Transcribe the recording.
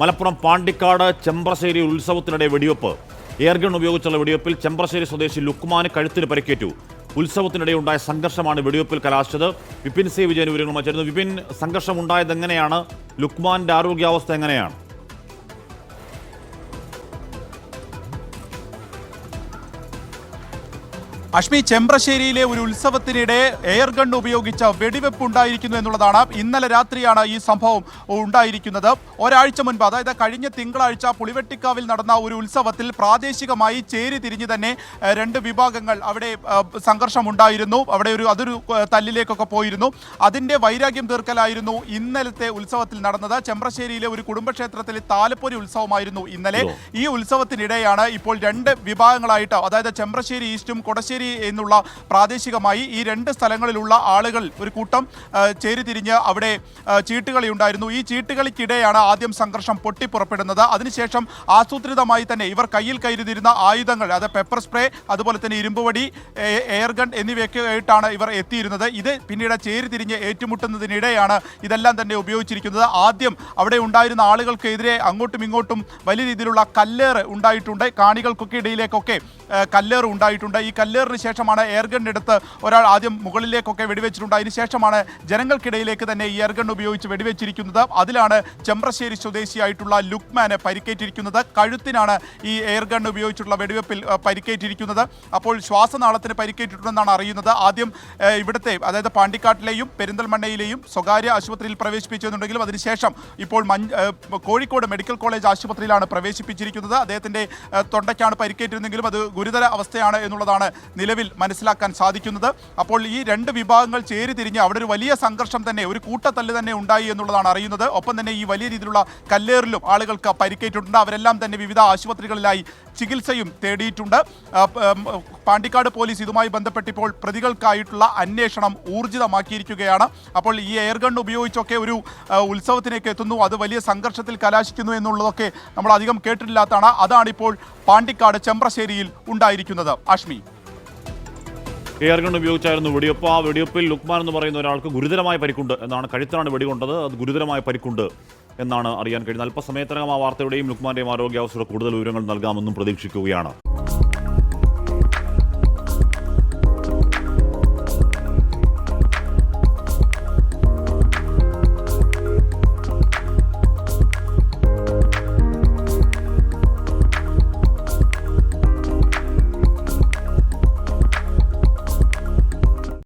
മലപ്പുറം പാണ്ടിക്കാട് ചെമ്പ്രശ്ശേരി ഉത്സവത്തിനിടെ വെടിവെപ്പ്. എയർഗൺ ഉപയോഗിച്ചുള്ള വെടിവെപ്പിൽ ചെമ്പ്രശ്ശേരി സ്വദേശി ലുക്മാന് കഴുത്തിന് പരിക്കേറ്റു. ഉത്സവത്തിനിടെ ഉണ്ടായ സംഘർഷമാണ് വെടിവെപ്പിൽ കലാശിച്ചത്. വിപിൻ സി വിജയൻ വിവരങ്ങളുമായി ചേരുന്നു. വിപിൻ സംഘർഷം ഉണ്ടായത് എങ്ങനെയാണ് ലുക്മാന്റെ ആരോഗ്യാവസ്ഥ എങ്ങനെയാണ്? അഷ്മി ചെമ്പ്രശ്ശേരിയിലെ ഒരു ഉത്സവത്തിനിടെ എയർ ഗൺ ഉപയോഗിച്ച വെടിവെപ്പ് ഉണ്ടായിരിക്കുന്നു എന്നുള്ളതാണ് ഇന്നലെ രാത്രിയാണ് ഈ സംഭവം ഉണ്ടായിരിക്കുന്നത്. ഒരാഴ്ച മുൻപ് അതായത് കഴിഞ്ഞ തിങ്കളാഴ്ച പുളിവെട്ടിക്കാവിൽ നടന്ന ഒരു ഉത്സവത്തിൽ പ്രാദേശികമായി ചേരി തിരിഞ്ഞ് തന്നെ രണ്ട് വിഭാഗങ്ങൾ അവിടെ സംഘർഷമുണ്ടായിരുന്നു സംഘർഷം ഉണ്ടായിരുന്നു. അവിടെ ഒരു അതൊരു തല്ലിലേക്കൊക്കെ പോയിരുന്നു. അതിന്റെ വൈരാഗ്യം തീർക്കലായിരുന്നു ഇന്നലത്തെ ഉത്സവത്തിൽ നടന്നത്. ചെമ്പ്രശ്ശേരിയിലെ ഒരു കുടുംബക്ഷേത്രത്തിലെ താലപ്പൊരി ഉത്സവമായിരുന്നു ഇന്നലെ. ഈ ഉത്സവത്തിനിടെയാണ് ഇപ്പോൾ രണ്ട് വിഭാഗങ്ങളായിട്ട് അതായത് ചെമ്പ്രശ്ശേരി ഈസ്റ്റും കൊടശ്ശേരി എന്നുള്ള പ്രാദേശികമായി ഈ രണ്ട് സ്ഥലങ്ങളിലുള്ള ആളുകൾ ഒരു കൂട്ടം ചേരിതിരിഞ്ഞ് അവിടെ ചീട്ടുകളി ഉണ്ടായിരുന്നു. ഈ ചീട്ടുകളിക്കിടെയാണ് ആദ്യം സംഘർഷം പൊട്ടിപ്പുറപ്പെടുന്നത്. അതിനുശേഷം ആസൂത്രിതമായി തന്നെ ഇവർ കയ്യിൽ കരുതിരുന്ന ആയുധങ്ങൾ അത് പെപ്പർ സ്പ്രേ അതുപോലെ തന്നെ ഇരുമ്പുവടി എയർഗൺ എയർ ഗൺ എന്നിവയൊക്കെ ആയിട്ടാണ് ഇവർ എത്തിയിരുന്നത്. ഇത് പിന്നീട് ചേരിതിരിഞ്ഞ് ഏറ്റുമുട്ടുന്നതിനിടെയാണ് ഇതെല്ലാം തന്നെ ഉപയോഗിച്ചിരിക്കുന്നത്. ആദ്യം അവിടെ ഉണ്ടായിരുന്ന ആളുകൾക്കെതിരെ അങ്ങോട്ടും ഇങ്ങോട്ടും വലിയ രീതിയിലുള്ള കല്ലേറ് ഉണ്ടായിട്ടുണ്ട്. കാണികൾക്കൊക്കെ ഇടയിലേക്കൊക്കെ കല്ലേറ് ഉണ്ടായിട്ടുണ്ട്. ഈ കല്ലേറിന് ശേഷമാണ് എയർഗൺ എടുത്ത് ഒരാൾ ആദ്യം മുകളിലേക്കൊക്കെ വെടിവെച്ചിട്ടുണ്ട്. അതിനുശേഷമാണ് ജനങ്ങൾക്കിടയിലേക്ക് തന്നെ ഈ എയർഗൺ ഉപയോഗിച്ച് വെടിവെച്ചിരിക്കുന്നത്. അതിലാണ് ചെമ്പ്രശ്ശേരി സ്വദേശിയായിട്ടുള്ള ലുക്മാന് പരിക്കേറ്റിരിക്കുന്നത്. കഴുത്തിനാണ് ഈ എയർഗൺ ഉപയോഗിച്ചിട്ടുള്ള വെടിവെപ്പിൽ പരിക്കേറ്റിരിക്കുന്നത്. അപ്പോൾ ശ്വാസനാളത്തിന് പരിക്കേറ്റിട്ടുണ്ടെന്നാണ് അറിയുന്നത്. ആദ്യം ഇവിടുത്തെ അതായത് പാണ്ടിക്കാട്ടിലെയും പെരിന്തൽമണ്ണയിലെയും സ്വകാര്യ ആശുപത്രിയിൽ പ്രവേശിപ്പിച്ചെന്നുണ്ടെങ്കിലും അതിനുശേഷം ഇപ്പോൾ കോഴിക്കോട് മെഡിക്കൽ കോളേജ് ആശുപത്രിയിലാണ് പ്രവേശിപ്പിച്ചിരിക്കുന്നത്. അദ്ദേഹത്തിന്റെ തൊണ്ടയ്ക്കാണ് പരിക്കേറ്റിരുന്നെങ്കിലും അത് ഗുരുതര അവസ്ഥയാണ് എന്നുള്ളതാണ് നിലവിൽ മനസ്സിലാക്കാൻ സാധിക്കുന്നത്. അപ്പോൾ ഈ രണ്ട് വിഭാഗങ്ങൾ ചേരി തിരിഞ്ഞ് അവിടെ ഒരു വലിയ സംഘർഷം തന്നെ ഒരു കൂട്ടത്തല്ല് തന്നെ ഉണ്ടായി എന്നുള്ളതാണ് അറിയുന്നത്. ഒപ്പം തന്നെ ഈ വലിയ രീതിയിലുള്ള കല്ലേറിലും ആളുകൾക്ക് പരിക്കേറ്റിട്ടുണ്ട്. അവരെല്ലാം തന്നെ വിവിധ ആശുപത്രികളിലായി ചികിത്സയും തേടിയിട്ടുണ്ട്. പാണ്ടിക്കാട് പോലീസ് ഇതുമായി ബന്ധപ്പെട്ട് ഇപ്പോൾ പ്രതികൾക്കായിട്ടുള്ള അന്വേഷണം ഊർജിതമാക്കിയിരിക്കുകയാണ്. അപ്പോൾ ഈ എയർ ഗൺ ഉപയോഗിച്ചൊക്കെ ഒരു ഉത്സവത്തിലേക്ക് എത്തുന്നു. അത് വലിയ സംഘർഷത്തിൽ കലാശിക്കുന്നു എന്നുള്ളതൊക്കെ നമ്മൾ അധികം കേട്ടിട്ടില്ലാത്തതാണ്. അതാണിപ്പോൾ പാണ്ടിക്കാട് ചെമ്പ്രശ്ശേരിയിൽ ഉണ്ടായിരിക്കുന്നത്. അഷ്മി എയർഗൺ ഉപയോഗിച്ചായിരുന്നു വെടിവെപ്പ്. ആ വെടിവെപ്പിൽ ലുക്മാൻ എന്ന് പറയുന്ന ഒരാൾക്ക് ഗുരുതരമായ പരിക്കുണ്ട് എന്നാണ് കഴുത്താണ് വെടികൊണ്ടത്. അത് ഗുരുതരമായ പരിക്കുണ്ട് എന്നാണ് അറിയാൻ കഴിയുന്നത്. അല്പസമയത്തിനകം ആ വാർത്തയുടെയും ലുക്മാന്റെയും ആരോഗ്യാവസ്ഥയുടെ കൂടുതൽ വിവരങ്ങൾ നൽകാമെന്നും പ്രതീക്ഷിക്കുകയാണ്.